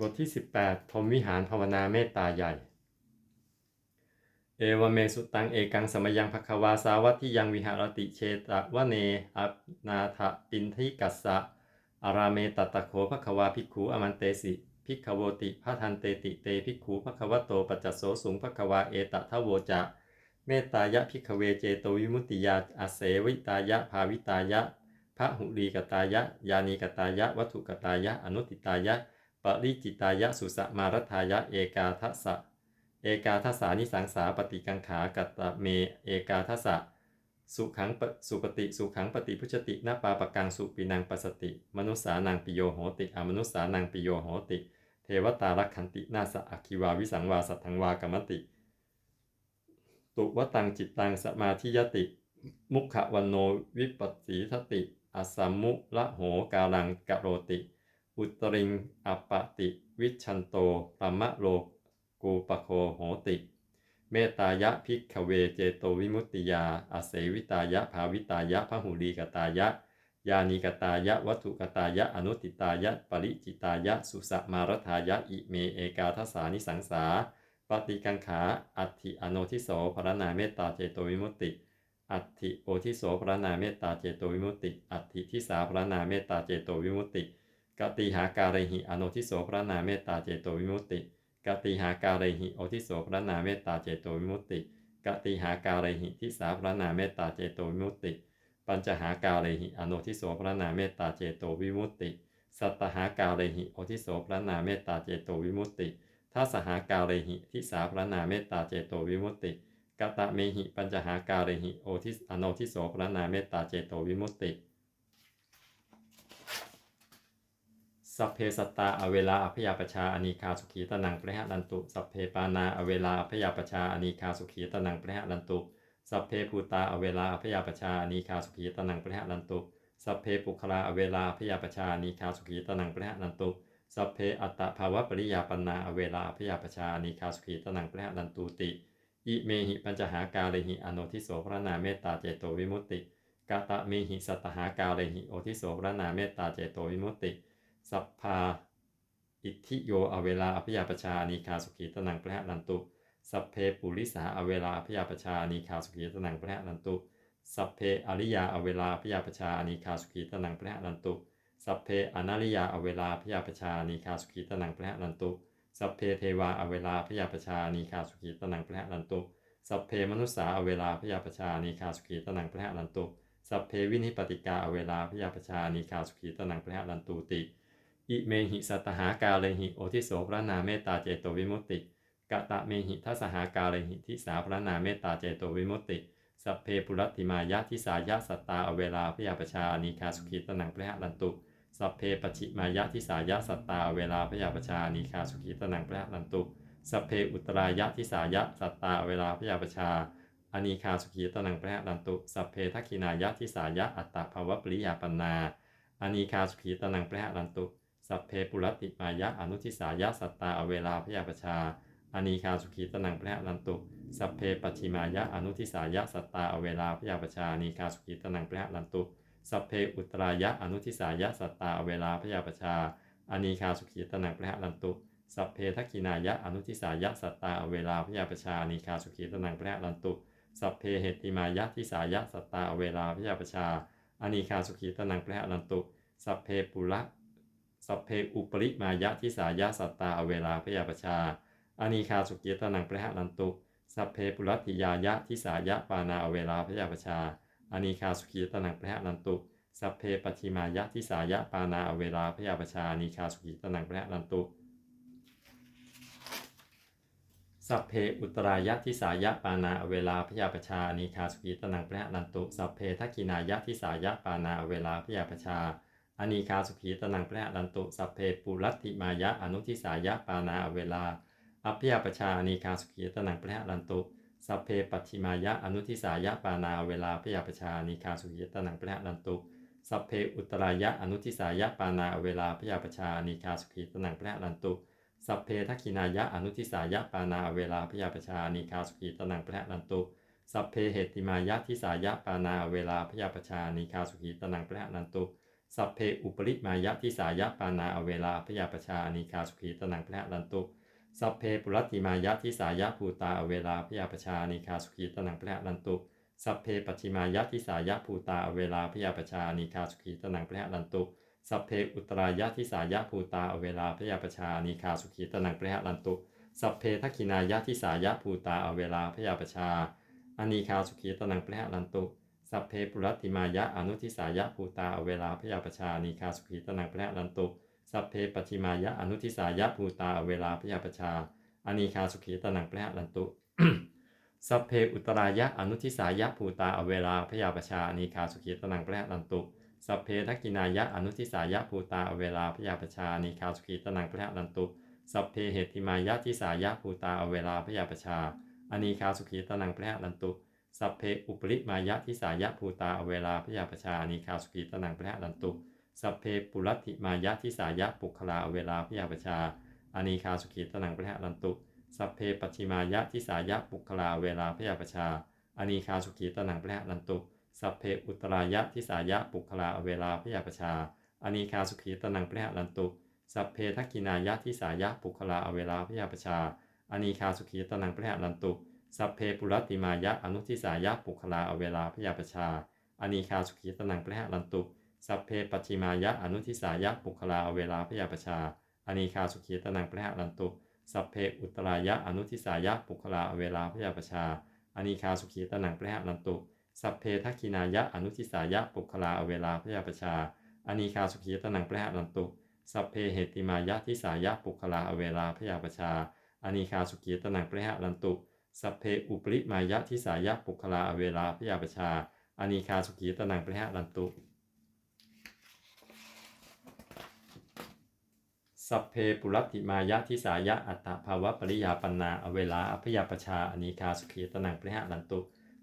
บทที่ 18พรมวิหารภาวนาเมตตาใหญ่ เอวเมสุตังเอกังสมยังภควาสาวัตที่ยังวิหารติเชตะวะเนอนาถปินทิกัสสะอาราเมตตะโคภควาภิกขุอมันเตสิภิกขโวติพระทันเตติเตภิกขุภควโตปัจจโสสุงภควาเอตทะโวจะเมตตายะภิกเวเจโตวิมุตติยาอาเสวิตายะภาวิตายะพระหุลีกตายะ ยานีกตายะ วัตถุกตายะ อนุติตายะ ปริจิตายะสุสมารทายะเอกาทัสสะเอกาทัสสานิสังสาปฏิกังขากัตตะเมเอกาทัสสะสุขังสุปฏิสุขังปฏิพุชตินาปาปกังสุปินังปัสสติ มนุสานังปิโยโหติอมนุสานังปิโยโหติ เทวตารักขันตินาสะอคิวาวิสังวาสัทธังวากรรมติ ตุวตังจิตตังสมาธิยติ มุขวันโนวิปัสสีทติ อสัมมุละโหกาลังกะโรติ อุตริงอปติวิชันโตปมะโลกูปโคโหติ เมตายะภิกขเวเจโตวิมุตติยาอาเสวิตายะภาวิตายะพหุลีกตายะ ยานิกตายะ วัตถุกตายะ อนุติตายะ ปริจิตายะ สุสมารทายะ อิเมเอกาทสานิสังสา ปฏิกังขา อัติอโนทิโสพรณาเมตตาเจโตวิมุตติอัติโอทิโสพรณาเมตตาเจโตวิมุตติ อัติทิสาพรณาเมตตาเจโตวิมุตติ กติหาการหิอโนทิโสพระนาเมตตาเจโตวิมุตติกติหาการหิโอทิโสพระนาเมตตาเจโตวิมุตติกติหาการหิทิสาพระนาเมตตาเจโตวิมุตติ ปัญจหาการหิอโนทิโสพระนาเมตตาเจโตวิมุตติ สัตหาการหิโอทิโสพระนาเมตตาเจโตวิมุตติทัสหาการหิทิสาพระนาเมตตาเจโตวิมุตติกตะเมหิปัญจหาการหิโอทิสอโนทิโสพระนาเมตตาเจโตวิมุตติ สัพเพสัตตาอเวลาอพยาปชาอนีคาสุขีตนังประหะนันตุ สัพเพปานาอเวลาอพยาปชาอนีคาสุขีตนังประหะนันตุ สัพเพภูตาอเวลาอพยาปชาอนีคาสุขีตนังประหะนันตุ สัพเพปุคลาอเวลาอพยาปชาอนีคาสุขีตนังประหะนันตุ สัพเพอัตตภาวะปริยาปันนาอเวลาอพยาปชาอนีคาสุขีตนังประหะนันตุติ อิเมหิปัญจหากาเลหิอโนทิโสพระนาเมตตาเจโตวิมุตติกาตะเมหิสัตหากาเลหิโอทิโสพระนาเมตตาเจโตวิมุตติ สัพพาอิทธิโยอเวลาอภิยาปชานีคาสุขีตนังพระลันตุ สัพเพปุริสาอเวลาอภิยาปชานีคาสุขีตนังพระลันตุ สัพเพอริยาอเวลาอภิยาปชานีคาสุขีตนังพระลันตุ สัพเพอนาริยาอเวลาอภิยาปชานีคาสุขีตนังพระลันตุ สัพเพเทวาอเวลาอภิยาปชานีคาสุขีตนังพระลันตุ สัพเพมนุสสาอเวลาอภิยาปชานีคาสุขีตนังพระลันตุ สัพเพวินิปติกาอเวลาอภิยาปชานีคาสุขีตนังพระลันตุติ อิเมหิสัตหาการเลหิโอทิโสพระนาเมตตาเจโตวิมุตติกะตะเมหิทัสหาการเลหิทิสาพระนาเมตตาเจโตวิมุตติสัพเพปุรัติมายะทิสายะสัตตาอเวลาพยาปชานีคาสุขีตนังพระหลันตุสัพเพปชิมายะทิสายะสัตตาอเวลาพยาปชานีคาสุขีตนังพระหลันตุสัพเพอุตรายะทิสายะสัตตาอเวลาพยาปชาอานีคาสุขีตนังพระหลันตุสัพเพทักขินายะทิสายะอัตตภาวปริยาปนาอานีคาสุขีตนังพระลันตุ สัพเพปุรติมายะอนุทิสายะสัตตาอเวลาพยาปชาอานีคาสุขีตนังพระลันตุสัพเพปัิมายะอนุทิสายะสัตตาอเวลาพยาปชาอานีคาสุขีตนังพระลันตุสัพเพอุตรายะอนุทิสายะสัตตาอเวลาพยาปชาอานีคาสุขีตนังพระลันตุสัพเพทักขินายะอนุทิสายะสัตตาอเวลาพยาปชาอานีคาสุขีตนังพระลันตุสัพเพเหติมายะทิสายะสัตตาอเวลาพยาปชาอานีคาสุขีตนังพระลันตุสัพเพปุระ สัพเพอุปริมายะทิสายะสัตตาอเวลาพยาปชาอานีคาสุกีตนังพระหลันตุ สัพเพปุรัติยายะทิสายะปานาอเวลาพยาปชาอานีคาสุขีตนังพระหลันตุ สัพเพปฏิมายะทิสายะปานาอเวลาพยาปชาอานีคาสุขีตนังพระหลันตุสัพเพอุตรายะทิสายะปานาอเวลาพยาปชาอานีคาสุขีตนังพระลันตุสัพเพทักขินายะทิสายะปานาอเวลาพยาปชา อนีคาสุขีตนังพระลันตุสัพเพปุรัติมายะอนุทิสายะปานาเวลาอัพยาปชาอานีคาสุขีตนังพระลันตุสัพเพปัจฉิมายะอนุทิสายะปานาเวลาพยาปชาอานีคาสุขีตนังพระลันตุสัพเพอุตรายะอนุทิสายะปานาเวลาพยาปชาอานีคาสุขีตนังพระลันตุสัพเพทักขินายะอนุทิสายะปานาเวลาพยาปชาอานีคาสุขีตนังพระลันตุสัพเพเหติมายะทิสายะปานาเวลาพยาปชาอานีคาสุขีตนังพระลันตุ สัพเพอุปริมายะทิสายะปานาอเวลาพยาปชาอนิคาสุขีตนังพระลันตุสัพเพปุรติมายะทิสายะภูตาอเวลาพยาปชาอนิคาสุขีตนังพระลันตุสัพเพปัจิมายะทิสายะภูตาอเวลาพยาปชาอนิคาสุขีตนังพระลันตุสัพเพอุตรายะทิสายะภูตาอเวลาพยาปชาอนิคาสุขีตนังพระลันตุสัพเพทักขินายะทิสายะภูตาอเวลาพยาปชาอนิคาสุขีตนังพระลันตุ สัพเพปุรัติมายะอนุทิสายะภูตาอเวลาพยาปชานีคาสุขีตนังพระลันตุสัพเพปฏิมายะอนุทิสายะภูตาอเวลาพยาปชาอนีคาสุขีตนังพระลันตุสัพเพอุตรายะอนุทิสายะภูตาอเวลาพยาปชาอานีคาสุขีตนังพระลันตุสัพเพทักกินายะอนุทิสายะภูตาอเวลาพยาปชาอานีคาสุขีตนังพระลันตุสัพเพเหติมายะทิสายะภูตาอเวลาพยาปชาอนีคาสุขีตนังพระลันตุ สัพเพอุปริมายะทิสายะภูตาอเวลาพยาปชานิคาสุขีตนังพระลันตุ สัพเพปุรัติมายะทิสายะปุคลาอเวลาพยาปชาอานิคาสุขีตนังพระลันตุ สัพเพปัิมายะทิสายะปุคลาเวลาพยาปชาอานิคาสุขีตนังพระลันตุสัพเพอุตรายะทิสายะปุคลาเวลาพยาปชาอานิคาสุขีตนังพระลันตุ สัพเพทักกินายะทิสายะปุคลาเวลาพยาปชาอานิคาสุขีตนังพระลันตุ สัพเพปุรติมายะอนุทิสายะปุคลาอเวลาพยาปชาอานีคาสุขีตนังพระลันตุ สัพเพปัจิมายะอนุทิสายะปุคลาอเวลาพยาปชาอานีคาสุขีตนังพระลันตุ สัพเพอุตรายะอนุทิสายะปุคลาอเวลาพยาปชาอานีคาสุขีตนังพระลันตุ สัพเพทักขินายะอนุทิสายะปุคลาอเวลาพยาปชาอานีคาสุขีตนังพระลันตุสัพเพเหติมายะทิสายะปุคลาอเวลาพยาปชาอานีคาสุขีตนังพระลันตุ สัพเพอุปริมายะทิสายะปุคลาอเวลาพยาปชาอานิคาสุขีตนังพระลันตุ สัพเพปุรัติมายะทิสายะอัตตภาวะปริยาปันนาอเวลาอพยาปชาอานิคาสุขีตนังพระลันตุ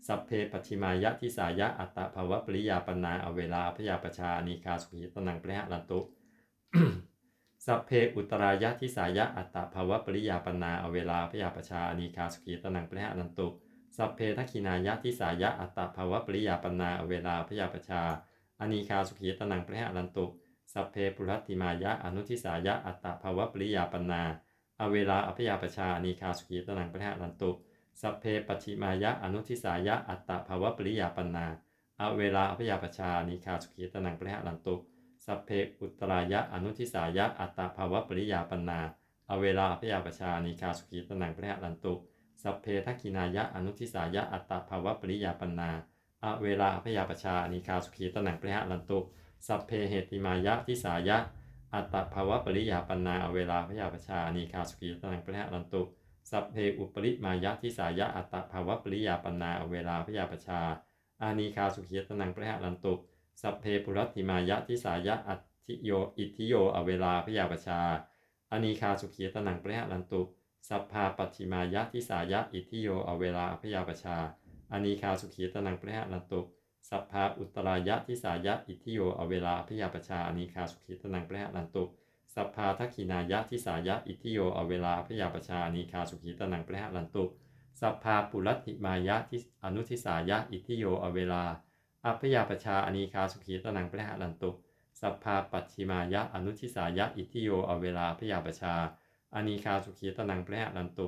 สัพเพปัจฉิมายะทิสายะอัตตภาวะปริยาปันนาอเวลาอพยาปชาอานิคาสุขีตนังพระลันตุ สัพเพอุตรายะทิสายะอัตตภาวะปริยาปนาอเวลาพยาปชาอนิคาสุขีตนังพระนันตุ สัพเพทักขินายะทิสายะอัตตภาวะปริยาปนาอเวลาพยาปชาอนิคาสุขีตนังพระนันตุ สัพเพปุรัติมายะอนุทิสายะอัตตภาวะปริยาปนา อเวลาอพยาปชาอนิคาสุขีตนังพระนันตุสัพเพปัจฉิมายะอนุทิสายะอัตตภาวะปริยาปนา อเวลาอพยาปชาอนิคาสุขีตนังพระนันตุ สัพเพอุตรายะอนุทิสายะอัตตาภาวะปริยาปนาอเวลาพยาปชานิคาสุขีตนังพระลันตุสัพเพทักขินายะอนุทิสายะอัตตาภาวะปริยาปนาอเวลาพยาปชานิคาสุขีตนังพระลันตุสัพเพเหติมายะทิสายะอัตตภาวะปริยาปนาอเวลาพยาปชานิคาสุขีตนังพระลันตุสัพเพอุปริมายะทิสายะอัตตภาวะปริยาปนาอเวลาพยาปชาอานิคาสุขีตนังพระลันตุ สัพเพปุรัติมายะทิสายะอัติโยอิทิโยอเวลาพยาปชา อนิคาสุขีตนังพระลันตุสัพพาปัจฉิมายะทิสายะอิทิโยอเวลาพยาปชา อนิคาสุขีตนังพระลันตุสัพพาอุตรายะทิสายะอิทิโยอเวลาพยาปชาอนิคาสุขีตนังพระลันตุสัพพาทักขินายะทิสายะอิทิโยอเวลาพยาปชาอนิคาสุขีตนังพระลันตุสัพพาปุรัติมายะทิอนุทิสายะอิทิโยอเวลา อัพยาปชาอนีคาสุขีตนังพระลันตุสัพพาปัจฉิมายะอนุทิสายะอิทิโยอเวลาพยาปชาอนีคาสุขีตนังพระลันตุ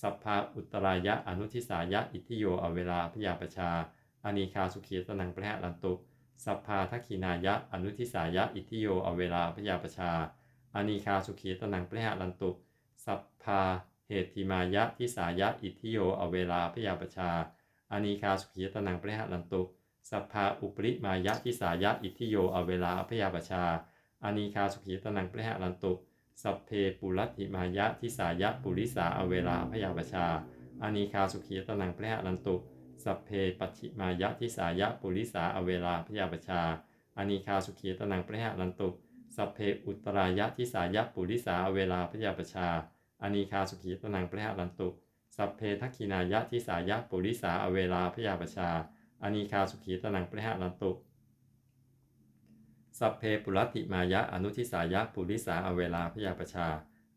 สัพพาอุตรายะอนุทิสายะอิทิโยอเวลาพยาปชาอนีคาสุขีตนังพระลันตุสัพพาทักขินายะอนุทิสายะอิทิโยอเวลาพยาปชาอนีคาสุขีตนังพระลันตุสัพพาเหติมายะทิสายะอิทิโยอเวลาพยาปชาอนีคาสุขีตนังพระลันตุ สัพพาอุปริมายะทิสายะอิทิโยอเวลาพยาปชาอานิคาสุขีตนังพระลันตุ สัพเพปุรัติมายะทิสายะปุริสาอเวลาพยาปชาอานิคาสุขีตนังพระลันตุ สัพเพปัจฉิมายะทิสายะปุริสาอเวลาพยาปชาอานิคาสุขีตนังพระลันตุสัพเพอุตรายะทิสายะปุริสาอเวลาพยาปชาอานิคาสุขีตนังพระลันตุ สัพเพทักขินายะทิสายะปุริสาอเวลาพยาปชา อานิคาสุขีตนังพระลันตุ สัพเพปุรัติมายะอนุทิสายะปุริสาอเวลาพยาปชา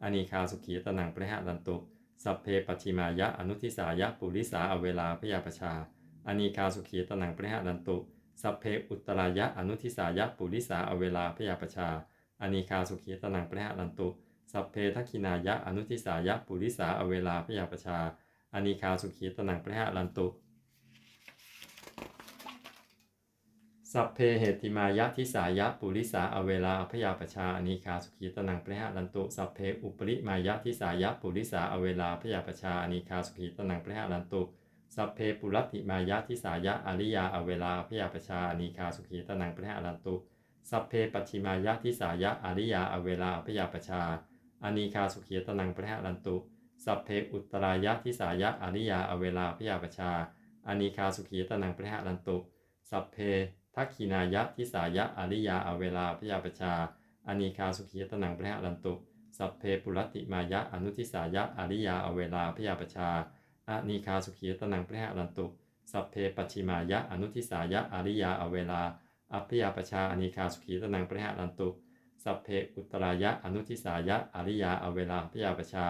อานิคาสุขีตนังพระลันตุ สัพเพปัจฉิมายะอนุทิสายะปุริสาอเวลาพยาปชาอานิคาสุขีตนังพระลันตุ สัพเพอุตรายะอนุทิสายะปุริสาอเวลาพยาปชาอานิคาสุขีตนังปะหะลันตุ สัพเพทักขินายะอนุทิสายะปุริสาอเวลาพยาปชาอานิคาสุขีตนังปะหะลันตุ สัพเพเหติมายะทิสายะปุริสาอเวลาพยาปชาอนิคาสุขีตนังปะหะลันตุสัพเพอุปริมายะทิสายะปุริสาอเวลาพยาปชาอนิคาสุขีตนังปะหะลันตุสัพเพปุรัติมายะทิสายะอริยาอเวลาพยาปชาอนิคาสุขีตนังปะหะลันตุสัพเพปัจฉิมายะทิสายะอริยาอเวลาพยาปชาอนิคาสุขีตนังปะหะลันตุสัพเพอุตรายะทิสายะอริยาอเวลาพยาปชาอนิคาสุขีตนังปะหะลันตุสัพเพ ทักขินายะทิสายะอริยาอเวลาพยาปชาอนิคาสุขีตนังปะหะลันตุ สัพเพปุรติมายะอนุทิสายะอริยาอเวลาพยาปชาอนิคาสุขีตนังปะหะลันตุ สัพเพปัจฉิมายะอนุทิสายะอริยาอเวลา อัพยาปชาอนิคาสุขีตนังปะหะลันตุ สัพเพอุตรายะอนุทิสายะอริยาอเวลาพยาปชา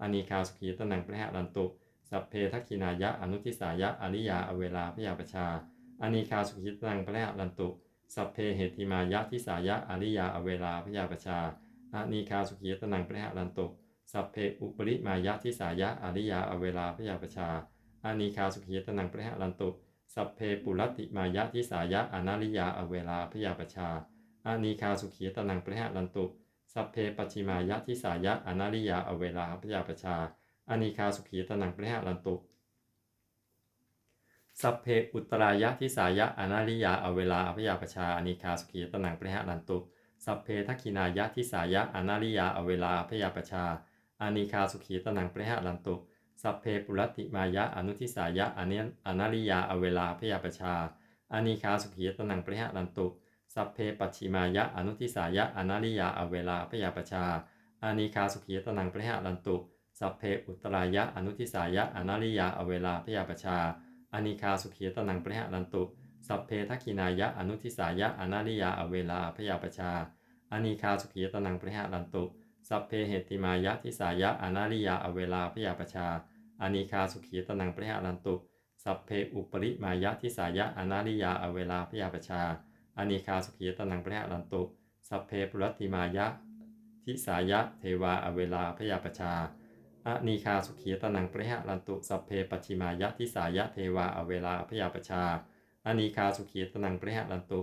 อนิคาสุขีตนังปะหะลันตุ สัพเพทักขินายะอนุทิสายะอริยาอเวลาพยาปชา อนิคาสุขิตนังปะหะลันตุ สัพเพเหติมายะทิสายะอริยาอเวลาพยาปชาอนิคาสุขีตนังปะหะลันตุสัพเพอุปริมายะทิสายะอริยาอเวลาพยาปชาอนิคาสุขีตนังปะหะลันตุ สัพเพปุรติมายะทิสายะอนาริยาอเวลาพยาปชาอานิคาสุขีตนังปะหะลันตุสัพเพปัจิมายะทิสายะอนาริยาอเวลาพยาปชาอานิคาสุขีตนังปะหะลันตุ สัพเพอุตรายะทิสายะอนาริยาอเวลาพยาปชาอานิคาสุขีตนังปะหะลันตุ สัพเพทักขินายะทิสายะอนาริยาอเวลาพยาปชาอานิคาสุขีตนังปะหะลันตุสัพเพปุรัติมายะอนุทิสายะอเนอนาริยาอเวลาพยาปชาอานิคาสุขีตนังปะหะลันตุสัพเพปัจฉิมายะอนุทิสายะอนาริยาอเวลาพยาปชาอานิคาสุขีตนังปะหะลันตุสัพเพอุตรายะอนุทิสายะอนาริยาอเวลาพยาปชา อนิคาสุขีตนังปะหะลันตุ สัพเพทักขินายะอนุทิสายะอนาริยาอเวลาพยาปชาอนิคาสุขีตนังปะหะลันตุสัพเพเหติมายะทิสายะอนาริยาอเวลาพยาปชาอนิคาสุขีตนังปะหะลันตุสัพเพอุปริมายะทิสายะอนาริยาอเวลาพยาปชาอนิคาสุขีตนังปะหะลันตุสัพเพปุรัตติมายะทิสายะเทวาอเวลาพยาปชา อนิคาสุขีตนังปะหะลันตุสัพเพปัิมายะทิสายะเทวาอเวลาพยาปชาอานิคาสุขีตนังปะหะลันตุ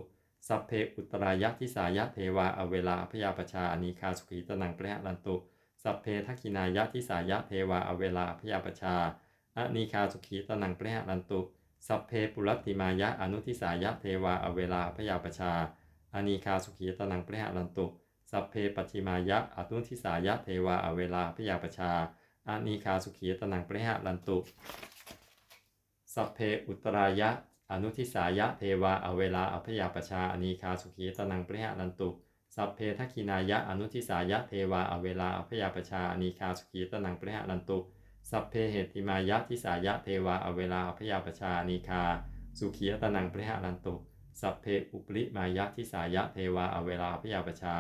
สัพเพอุตรายะทิสายะเทวาอเวลาพยาปชาอานิคาสุขีตนังปะหะลันตุสัพเพทักขินายะทิสายะเทวาอเวลาพยาปชาอานิคาสุขีตนังปะหะลันตุสัพเพปุรัตติมายะอนุทิสายะเทวาอเวลาพยาปชาอานิคาสุขีตนังปะหะลันตุสัพเพปัิมายะอนุทิสายะเทวาอเวลาพยาปชา อานิคาสุขีตนังปะหะลันตุ สัพเพอุตรายะ อนุทิสายะเทวาอเวลาอพยาปชาอานิคาสุขีตนังปะหะลันตุสัพเพทักินายะอนุทิสายะเทวาอเวลาอพยาปชาอานิคาสุขีตนังปะหะลันตุสัพเพเหติมายะทิสายะเทวาอเวลาอพยาปชาอานิคาสุขีตนังปะหะลันตุสัพเพอุปริมายะทิสายะเทวาอเวลาอพยาปชา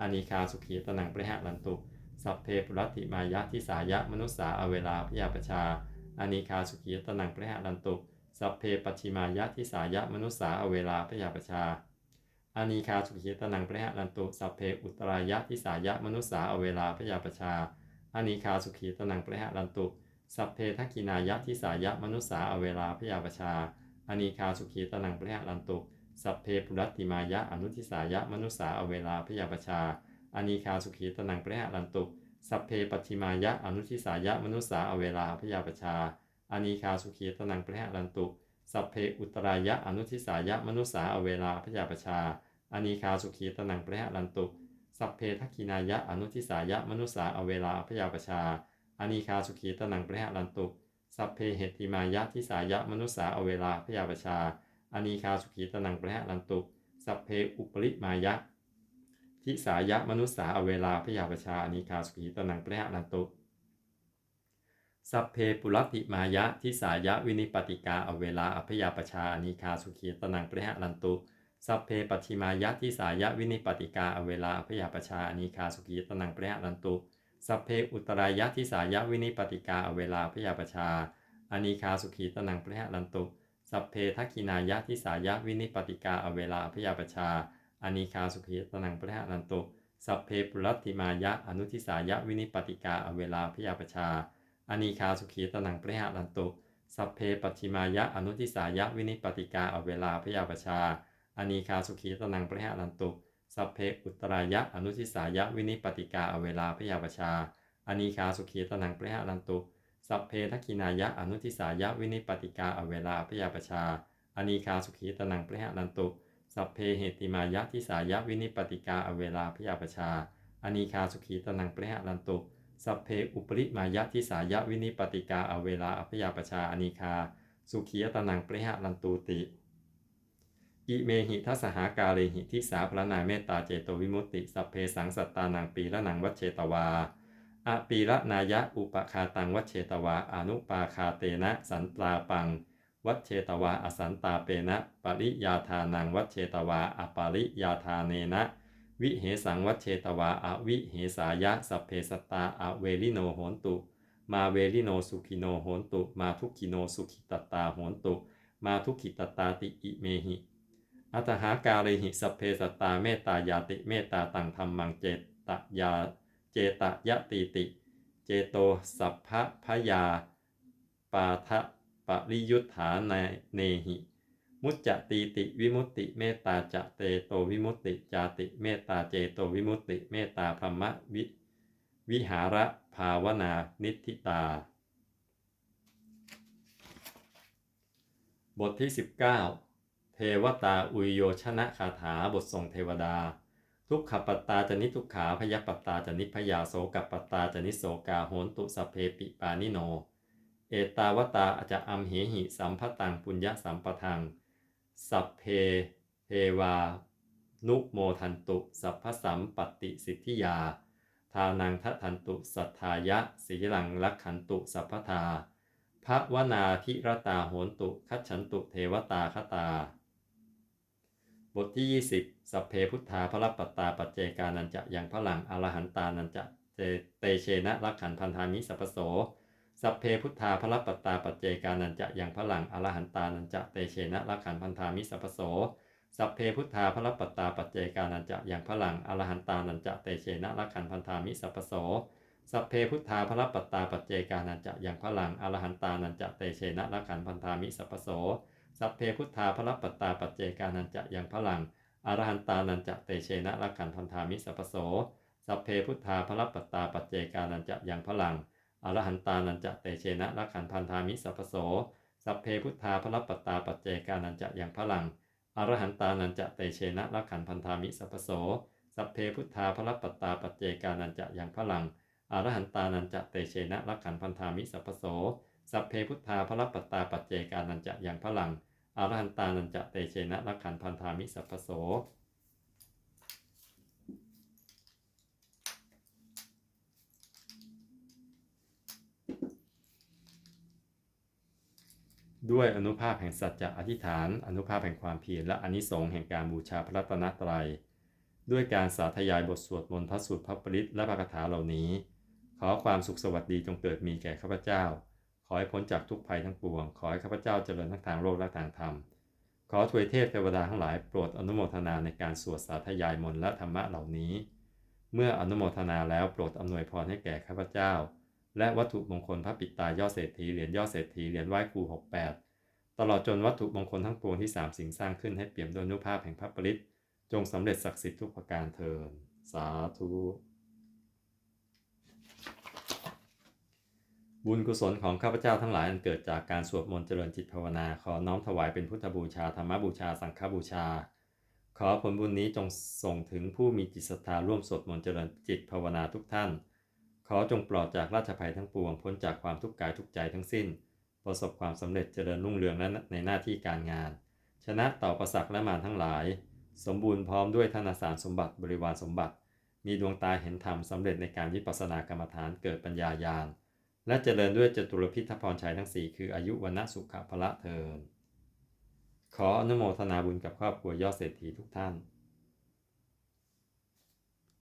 อานิคาสุขีตนังปะหะลันตุ สัพเพปุรัตติมายะทิสายะมนุสสาอเวลาพยาปชาอานิคาสุขีตนังปะหะลันตุสัพเพปัจฉิมายะทิสายะมนุสสาอเวลาพยาปชาอานิคาสุขีตนังปะหะลันตุสัพเพอุตรายะทิสายะมนุสสาอเวลาพยาปชาอานิคาสุขีตนังปะหะลันตุสัพเพทักินายะทิสายะมนุสสาอเวลาพยาปชาอานิคาสุขีตนังปะหะลันตุสัพเพปุรัตติมายะอนุทิสายะมนุสสาอเวลาพยาปชา อานิคาสุขีตนังปะหะลันตุ สัพเพปัจฉิมายะอนุทิสายะมนุสสาอเวลาพยาปชาอานิคาสุขีตนังปะหะลันตุ สัพเพอุตรายะอนุทิสายะมนุสสาอเวลาพยาปชาอานิคาสุขีตนังปะหะลันตุ สัพเพทักขินายะอนุทิสายะมนุสสาอเวลาพยาปชาอานิคาสุขีตนังปะหะลันตุ สัพเพเหติมายะทิสายะมนุสสาอเวลาพยาปชาอานิคาสุขีตนังปะหะลันตุ สัพเพอุปริมายะ ทิสายะมนุสสาอเวลาพยาปชาอานิคาสุขีตนังปะหะลันตุสัพเพปุรัติมายะทิสายะวินิปติกาอเวลาอพยาปชาอานิคาสุขีตนังปะหะลันตุสัพเพปัจฉิมายะทิสายะวินิปติกาอเวลาอพยาปชาอานิคาสุขีตนังปะหะลันตุสัพเพอุตรายะทิสายะวินิปติกาอเวลาพยาปชาอานิคาสุขีตนังปะหะลันตุสัพเพทักขินายะทิสายะวินิปติกาอเวลาอพยาปชา อานิคาสุขีตนังพระหะนันตุสัพเพปุรัตติมายะอนุทิสายะวินิปติกาอเวลาพยาปชาอานิคาสุขีตนังพระหะนันตุสัพเพปัจฉิมายะอนุทิสายะวินิปติกาอเวลาพยาปชาอานิคาสุขีตนังพระหะนันตุสัพเพอุตรายะอนุทิสายะวินิปติกาอเวลาพยาปชาอานิคาสุขีตนังพระหะนันตุสัพเพทักินายะอนุทิสายะวินิปติกาอเวลาพยาปชาอานิคาสุขีตนังพระหะนันตุ สัพเพเหติมายะทิสายะวินิปติกาอเวลาพยาปชาอนิคาสุขีตนังพรหะนันตุสัพเพอุปริมายะทิสายะวินิปติกาอเวลาอพยาปชาอนิคา สุขีตนังพรหะนันตุติ อิเมหิทัสหากาเลหิทิสาพระนาเมตตาเจโตวิมุตติ สัพเพสังสัตตานังปีละนังวัชเชตวาอปีละนายะอุปคาตังวัชเชตวาอนุปาคาเตนะสันตาปัง วัชเชตวาอสันตาเปนะปริยาทานังวัชเชตวาอปาริยาทาเนนะ วิเหสังวัชเชตวาอวิเหสายะสัพเพสตาอเวลิโนโหนตุ มาเวลิโนสุขิโนโหนตุ มาทุกิโนสุขิตตาโหนตุ มาทุกิตตาติอิเมหิ อัตหากาเลหิสัพเพสตาเมตายาติเมตตาตังธรรมังเจตยาเจตยะตีติ เจโตสัพพะพยาปาทะ ปริยุทธาในเนหิ มุจจตีติวิมุตติเมตตาจะเตโตวิมุตติจาติเมตตาเจโตวิมุตติเมตตาพรหมวิวิหาระภาวนานิธิตา บทที่ 19 เทวตาอุยโยชนะคาถาบททรงเทวดา ทุกขปัตตาจนิทุกขาพยปตาจนิพยาโสกับปัตตาจนิโสกาโหนตุสเพปิปานิโน เอตาวตาอาจจะอัมเหหิสัมพตังปุญญสัมปทัง สัพเพเทวา นุโมทันตุ สัพพสัมปติสิทธิยา ทานังทัทันตุ สัทธายะสีลังลักขันตุ สัพพทาพระวนาธิรตาโหนตุ คัจฉันตุเทวตาคตา บทที่ 20 สัพเพพุทธาพระปัตตาปัจเจกานันจะยังพระหลังอรหันตานันจะเตเตเชนะรักขันพันธามิสัพโส สัพเพพุทธาพระปัตตาปัจเจกานันจะอยังพลังอรหันตานันจะเตเชนะรักขันพันธามิสัพโสสัพเพพุทธาพระปัตตาปัจเจกานันจะอยังพลังอรหันตานันจะเตเชนะรักขันพันธามิสัพโสสัพเพพุทธาพระปัตตาปัจเจกานันจะอยังพลังอรหันตานันจะเตเชนะรักขันพันธามิสัพโสสัพเพพุทธาพระปัตตาปัจเจกานันจะอยังพลังอรหันตานันจะเตเชนะรักขันพันธามิสัพโสสัพเพพุทธาพระปัตตาปัจเจกานันจะยังพลัง อรหันตานันจะเตเชนะรักขันพันธามิสัพโส สัพเพพุทธาพระปตาปัจเจกานันจะอยังพลัง อรหันตานันจะเตเชนะรักขันพันธามิสัพโส สัพเพพุทธาพระปตาปัจเจกานันจะอยังพลัง อรหันตานันจะเตเชนะรักขันพันธามิสัพโส สัพเพพุทธาพระปตาปัจเจกานันจะอยังพลัง อรหันตานันจะเตเชนะรักขันพันธามิสัพโส ด้วยอนุภาพแห่งสัจจะอธิษฐาน อนุภาพแห่งความเพียรและอนิสงส์แห่งการบูชาพระรัตนตรัย ด้วยการสาธยายบทสวดมนต์พระสูตรพระปริตและพระคาถาเหล่านี้ ขอความสุขสวัสดีจงเกิดมีแก่ข้าพเจ้า ขอให้พ้นจากทุกภัยทั้งปวง ขอให้ข้าพเจ้าเจริญทั้งทางโลกและทางธรรม ขอถวยเทพเทวดาทั้งหลายโปรดอนุโมทนาในการสวดสาธยายมนต์และธรรมะเหล่านี้ เมื่ออนุโมทนาแล้วโปรดอำนวยพรให้แก่ข้าพเจ้า และวัตถุมงคลพระปิตายอดเศรษฐีเหรียญยอดเศรษฐีเหรียญไหว้ครู 68 ตลอดจนวัตถุมงคลทั้งปวงที่สามสิ่งสร้างขึ้นให้เปี่ยมด้วยนุภาพแห่งพระปริตจงสำเร็จศักดิ์สิทธิ์ทุกประการเทินสาธุบุญกุศลของข้าพเจ้าทั้งหลายอันเกิดจากการสวดมนต์เจริญจิตภาวนา ขอน้อมถวายเป็นพุทธบูชาธรรมบูชาสังฆบูชา ขอผลบุญนี้จงส่งถึงผู้มีจิตศรัทธาร่วมสวดมนต์เจริญจิตภาวนาทุกท่าน ขอจงปลอดจากราชภัยทั้งปวงพ้นจากความทุกข์กายทุกใจทั้งสิ้น ประสบความสำเร็จเจริญรุ่งเรืองในหน้าที่การงาน ชนะต่อประสักและมารทั้งหลาย สมบูรณ์พร้อมด้วยธนสารสมบัติบริวารสมบัติ มีดวงตาเห็นธรรมสำเร็จในการวิปัสสนากรรมฐานเกิดปัญญาญาณและเจริญด้วยจตุรพิทพรชัยทั้งสี่คืออายุวันะสุขภละเทินขออนุโมทนาบุญกับครอบครัวยอดเศรษฐีทุกท่าน